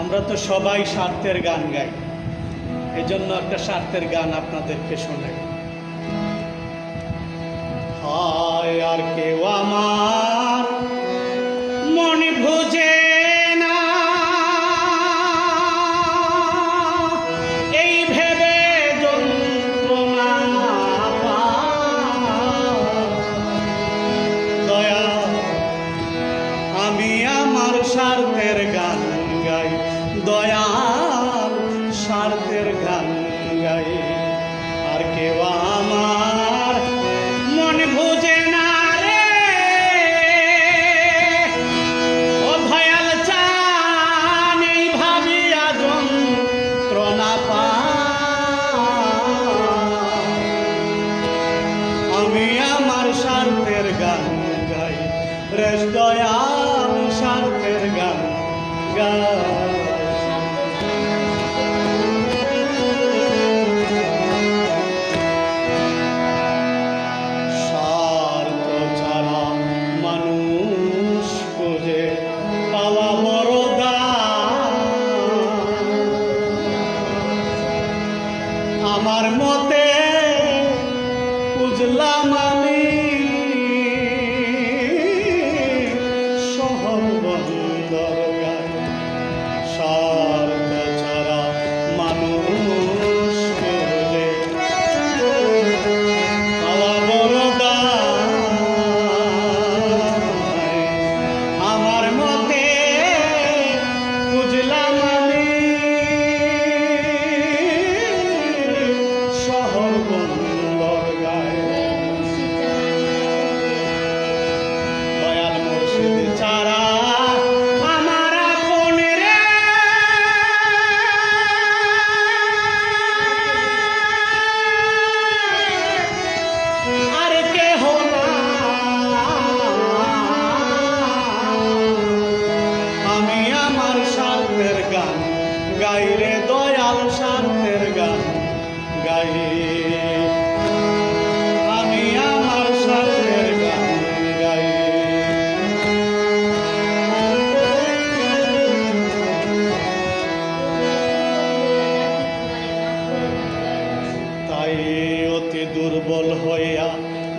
আমরা তো সবাই স্বার্থের গান গাই। এই জন্য একটা স্বার্থের গান আপনাদেরকে শোনাই। হায় আর কেউ আমার মনে ভুজে এই ভেবে। দয়া, আমি আমার স্বার্থের গান দয়াল স্বার্থের গান গাই। আর কেউ আমার মন বুঝে না রে। ও ভয়াল চান, এই ভাবিয়া যন্ত্রণা পায়। আমি আমার স্বার্থের গান গাই। রেশ আমার মতে বুঝলাম গাই রে দয়াল স্বার্থের গান গাই। আমি আমার গান গাই। তাই অতি দুর্বল হইয়া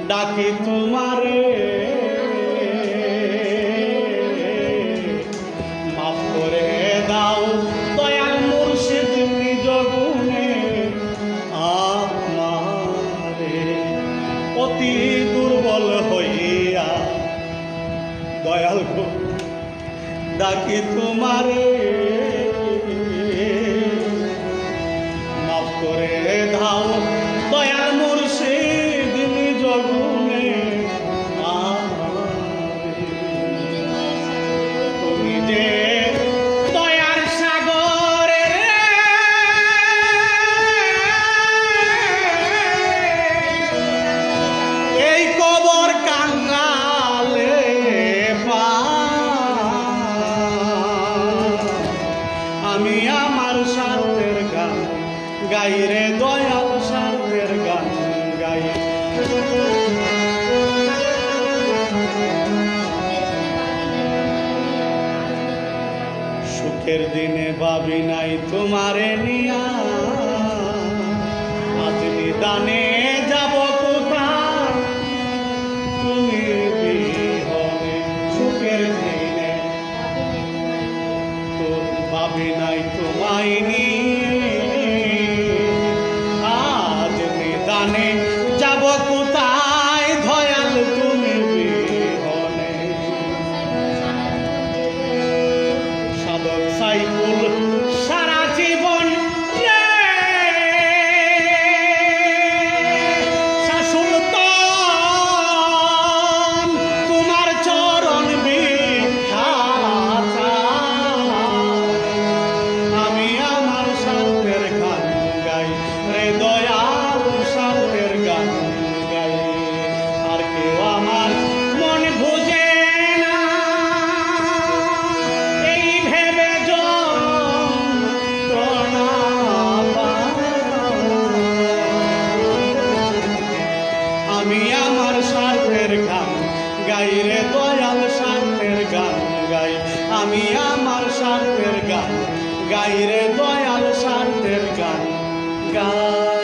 ডাকি তোমারে। মাফ করে দাও ডাকি তোমারে। মাফ করে দাও। গাই রে দয়াল স্বার্থের গান গাই। সুখের দিনে ভাবি নাই তোমারে নিয়া। আজ নিদানে আমি আমার স্বার্থের গান গাই রে দয়াল স্বার্থের গান গাই। আমি আমার স্বার্থের গান গাই রে দয়াল স্বার্থের গান গাই।